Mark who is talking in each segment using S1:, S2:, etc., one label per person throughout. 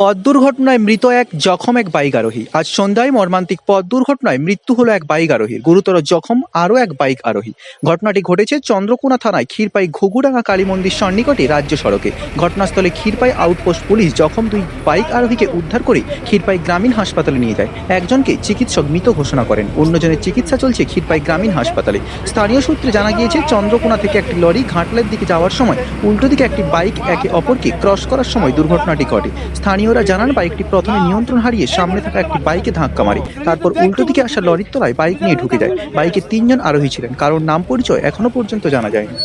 S1: পথ দুর্ঘটনায় মৃত এক জখম এক বাইক আরোহী আজ সন্ধ্যায় মর্মান্তিক পথ দুর্ঘটনায় মৃত্যু হলো এক বাইক আরোহীর গুরুতর জখম আরও এক বাইক আরোহী ঘটনাটি ঘটেছে চন্দ্রকোনা থানায় ক্ষীরপাই ঘুঘুডাঙ্গা কালী মন্দির সন্নিকটে রাজ্য সড়কে। ঘটনাস্থলে ক্ষীরপাই আউটপোস্ট পুলিশ জখম দুই বাইক আরোহীকে উদ্ধার করে ক্ষীরপাই গ্রামীণ হাসপাতালে নিয়ে যায়। একজনকে চিকিৎসক মৃত ঘোষণা করেন। অন্যজনের চিকিৎসা চলছে ক্ষীরপাই গ্রামীণ হাসপাতালে। স্থানীয় সূত্রে জানা গিয়েছে, চন্দ্রকোনা থেকে একটি লরি ঘাটলের দিকে যাওয়ার সময় উল্টো দিকে একটি বাইক একে অপরকে ক্রস করার সময় দুর্ঘটনাটি ঘটে। স্থানীয়রা জানান, বাইকটি প্রথমে নিয়ন্ত্রণ হারিয়ে সামনে থাকা একটি বাইকে ধাক্কা মারে। তারপর উল্টো দিকে আসা লরির তলায় বাইক নিয়ে ঢুকে যায়। বাইকে তিনজন আরোহী ছিলেন। কারোর নাম পরিচয় এখনও পর্যন্ত জানা যায়নি।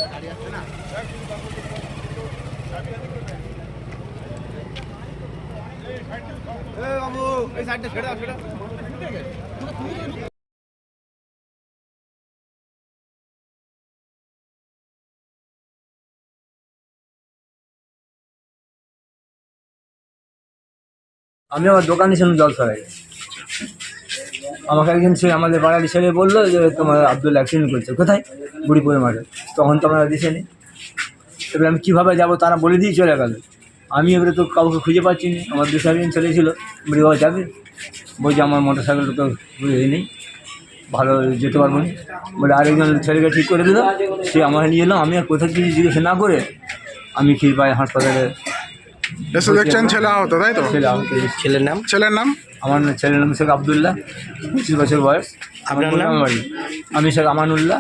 S2: আমি আমার দোকানে ছিলাম জল সরাই আমাকে একজন ছেলে আমাদের বাড়ির ছেলে বলল যে, তোমার আব্দুল অ্যাক্সিডেন্ট করছে। কোথায়? বুড়িপুরের মাঠে। তখন তো আমরা দিছেনি এবার আমি কীভাবে যাব তারা বলে দিয়ে চলে গেল। আমি এবারে তো কাউকে খুঁজে পাচ্ছি না। আমার দু চারজন ছেলে ছিল। বাবা যাবে? বলছি আমার মোটর সাইকেলটা তো বুঝে নেই। ভালো যেতে পারব না। বলে আরেকজন ছেলেকে ঠিক করে দিল সে আমার নিয়ে এলাম আমি আর কোথাও কিছু জিজ্ঞেস না করে আমি ক্ষীরপাই হাসপাতালে
S3: দেখছেন ছেলে আহত তাই তো?
S2: ছেলে আমাকে
S4: ছেলের নাম?
S3: ছেলের নাম?
S2: আমার ছেলের নাম শেখ আবদুল্লাহ পঁচিশ বছর বয়স।
S4: আপনার নাম?
S2: আমি শেখ আমানুল্লাহ।